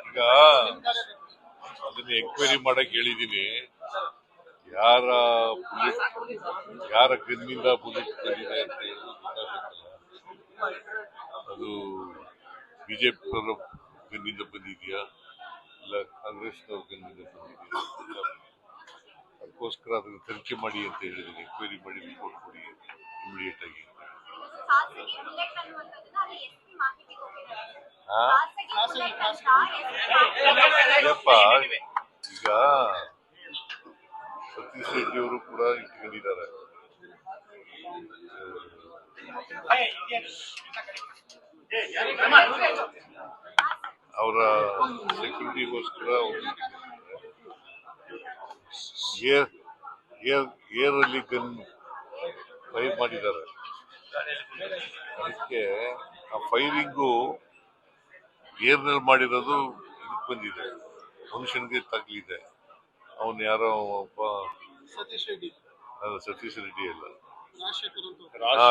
ಈಗ ಅದನ್ನ ಎಂಕ್ವೈರಿ ಮಾಡಕ್ ಹೇಳಿದೀನಿ. ಯಾರ ಬುಲೆಟ್ ಯಾರ ಗನ್ನಿಂದ ಬುಲೆಟ್ ಬಂದಿದೆ ಅಂತ ಹೇಳಿ ಅದು ಬಿಜೆಪಿ ಕಣ್ಣಿಂದ ಗನ್ನಿಂದ ಬಂದಿದೆಯಾ? ಇಲ್ಲ ಕಾಂಗ್ರೆಸ್ನವ್ರ ಗನ್ನಿಂದ ಬಂದಿದೆಯಾ ಅದಕ್ಕೋಸ್ಕರ ಅದನ್ನ ತನಿಖೆ ಮಾಡಿ ಅಂತ ಹೇಳಿದ್ದೀನಿ ಎಂಕ್ವೈರಿ ಮಾಡಿ ರಿಪೋರ್ಟ್ ಕೊಡಿ ಇಮಿಡಿಯೇಟ್ ಆಗಿ ಯಪ್ಪ ಈಗ ಸತೀಶ್ ಅವರು ಕೂಡ ಇಟ್ಕೊಂಡಿದ್ದಾರೆ. ಅವರ ಸೆಕ್ಯೂರಿಟಿಗೋಸ್ಕರ ಏರ್ ಏರ್ ಏರ್ ಅಲ್ಲಿ ಗನ್ ಫೈರ್ ಮಾಡಿದ್ದಾರೆ. ಅದಕ್ಕೆ ಆ ಫೈರಿಂಗು ಏರ್ನಲ್ಲಿ ಮಾಡಿರೋದು ಇದಕ್ಕೆ ಬಂದಿದೆ. ಮನುಷ್ಯನಿಗೆ ತಗ್ಲಿದೆ. ಅವನು ಯಾರೋ ಒಬ್ಬ ಸತೀಶ್ ರೆಡ್ಡಿ. ಅದು ಸತೀಶ್ ರೆಡ್ಡಿ ಅಲ್ಲ.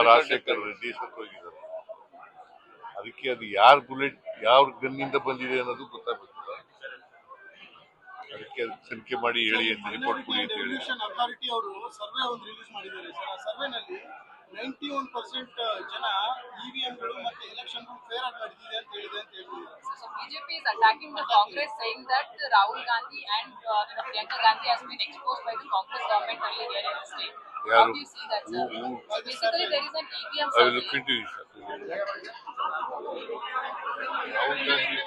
ರಾಜಶೇಖರ್ ರೆಡ್ಡಿ ಸತ್ತೋಗಿದ್ದಾರೆ. ಅದಕ್ಕೆ ಅದು ಯಾರ ಬುಲೆಟ್ ಯಾವ ಗನ್ನಿಂದ ಬಂದಿದೆ ಅನ್ನೋದು ಗೊತ್ತಾಗಬೇಕಲ್ಲ ಅದಕ್ಕೆ ಅದು ತನಿಖೆ ಮಾಡಿ ಹೇಳಿ ಅಂತ ರಿಪೋರ್ಟ್ ಕೊಡಿ ಅಂತ ಹೇಳಿ. ಅಥಾರಿಟಿ ಅವರು ಸರ್ವೆ ಒಂದು ರಿಲೀಸ್ ಮಾಡಿದ್ದಾರೆ ಸರ್. ಆ ಸರ್ವೆನಲ್ಲಿ ನೈಂಟಿ ಒನ್ ಪರ್ಸೆಂಟ್ ಜನ Yeah, How do you see that, sir? Who, who, so basically, there is an EVM. I will look into this. Rahul Gandhi